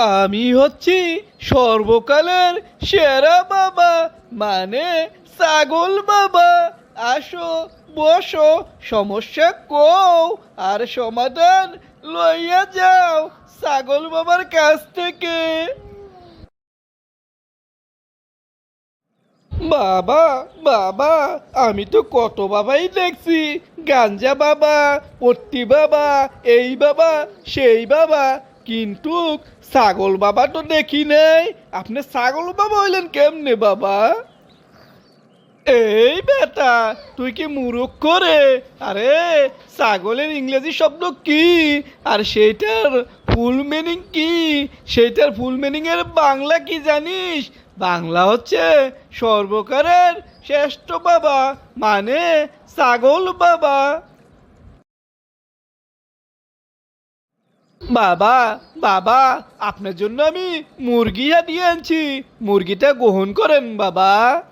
আমি হচ্ছি সর্বকালের সেরা বাবা মানে ছাগল বাবা। আসো, বসো, সমস্যা কও, আর সমাধান লইয়া যাও ছাগল বাবার কাছ থেকে। বাবা বাবা, আমি তো কত বাবাই দেখছি, গাঞ্জা বাবা, পট্টি বাবা, এই বাবা, সেই বাবা কিন্তু ছাগল বাবা তো দেখি নেই। আপনি ছাগল বাবা হইলেন কেমনে বাবা? এই বেটা, তুই কি মুরুখ করে আরে, ছাগলের ইংরেজি শব্দ কি? আর সেইটার ফুল মিনিং কি? সেইটার ফুল মিনিং এর বাংলা কি জানিস? বাংলা হচ্ছে সর্বকারের শ্রেষ্ঠ বাবা মানে ছাগল বাবা। বাবা বাবা, আপনার জন্য আমি মুরগি হাতিয়ে আনছি। মুরগিটা গ্রহণ করেন, বাবা।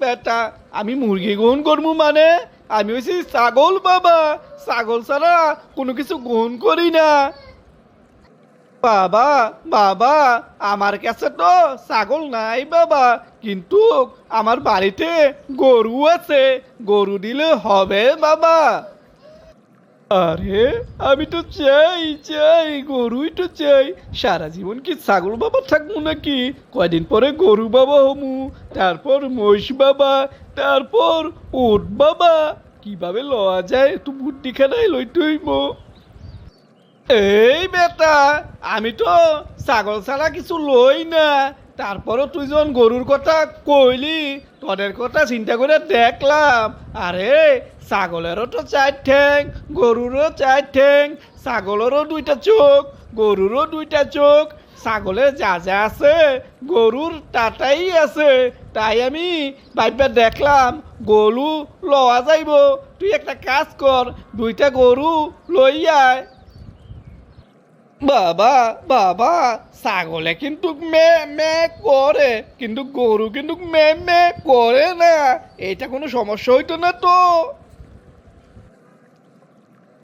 বেটা, আমি মুরগি গ্রহণ করব মানে? আমি হচ্ছি ছাগল, বাবা। ছাগল ছাড়া কোনো কিছু গ্রহণ করি না। বাবা বাবা, আমার কাছে তো ছাগল নাই, বাবা। কিন্তু আমার বাড়িতে গরু আছে। গরু দিলে হবে, বাবা। আরে, আমি তো চাই চাই, গরুই তো চাই। সারা জীবন কি ছাগল বাবা থাকব নাকি? কয়দিন পরে গরু বাবা হমু, তারপর মহিষ বাবা, তারপর উট বাবা। কীভাবে লওয়া যায়, একটু বুদ্ধি খানাই লইতে হইব। এই বেটা, আমি তো ছাগল ছাড়া কিছু লই না। তারপরও তুই যখন গরুর কথা কইলি, তোদের কথা চিন্তা করে দেখলাম। আরে, ছাগলেরও তো চার ঠ্যাং, গরুরও চার ঠ্যাং, ছাগলেরও দুইটা চোখ, গরুরও দুইটা চোখ। ছাগলের যা যা আছে, গরুর টাটাই আছে। তাই আমি ভাইবা দেখলাম, গরু লওয়া যাইব। তুই একটা কাজ কর, দুইটা গরু লই আয় বাবা বাবা, ছাগলে কিন্তু মে মে করে, কিন্তু গরু কিন্তু মে মে করে না। এটা কোনো সমস্যা হইতো না তো?